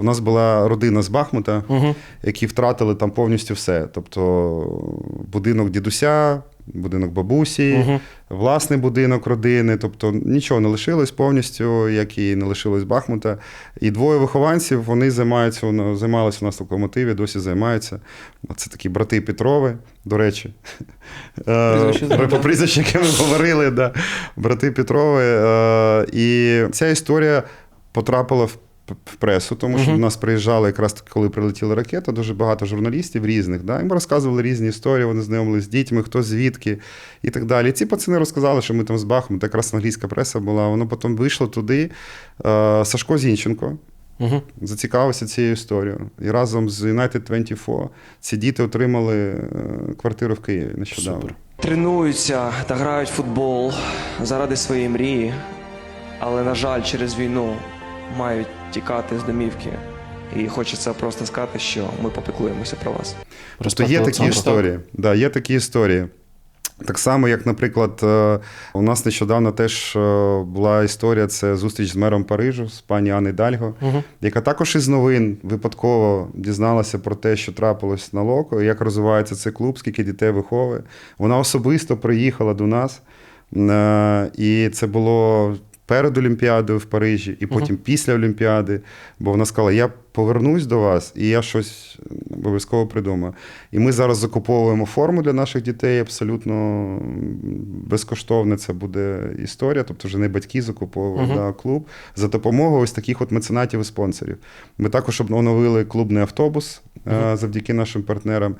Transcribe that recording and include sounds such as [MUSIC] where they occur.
У нас була родина з Бахмута, Угу. які втратили там повністю все. Тобто будинок дідуся, будинок бабусі, Угу. власний будинок родини. Тобто нічого не лишилось повністю, як і не лишилось Бахмута. І двоє вихованців вони займаються, займалися у нас в локомотиві, досі займаються. Це такі брати Петрови, до речі. [LAUGHS] Е, Прізвище Про яке ми говорили, брати Петрови. Е, І ця історія потрапила в в пресу, тому що до нас приїжджали якраз коли прилетіла ракета, дуже багато журналістів різних. Да? І ми розказували різні історії, вони знайомилися з дітьми, хто звідки і так далі. І ці пацани розказали, що ми там з Бахмута, якраз англійська преса була. Воно потім вийшло туди. Е, Сашко Зінченко Угу. зацікавився цією історією. І разом з United 24 ці діти отримали е, квартиру в Києві нещодавно. Супер. Тренуються та грають в футбол заради своєї мрії, але, на жаль, через війну мають тікати з домівки. І хочеться просто сказати, що ми попіклуємося про вас. Тобто є такі історії. Да, є такі історії. Так само, як, наприклад, е, у нас нещодавно теж е, була історія, це зустріч з мером Парижу, з пані Анни Дальго, Угу. яка також із новин випадково дізналася про те, що трапилось на Локо, як розвивається цей клуб, скільки дітей виховує. Вона особисто приїхала до нас, е, і це було перед Олімпіадою в Парижі, і потім після Олімпіади. Бо вона сказала: я повернусь до вас, і я щось обов'язково придумаю. І ми зараз закуповуємо форму для наших дітей абсолютно безкоштовно. Це буде історія, тобто вже не батьки закуповують, Мгм. да, клуб за допомогою ось таких от меценатів і спонсорів. Ми також оновили клубний автобус е, завдяки нашим партнерам.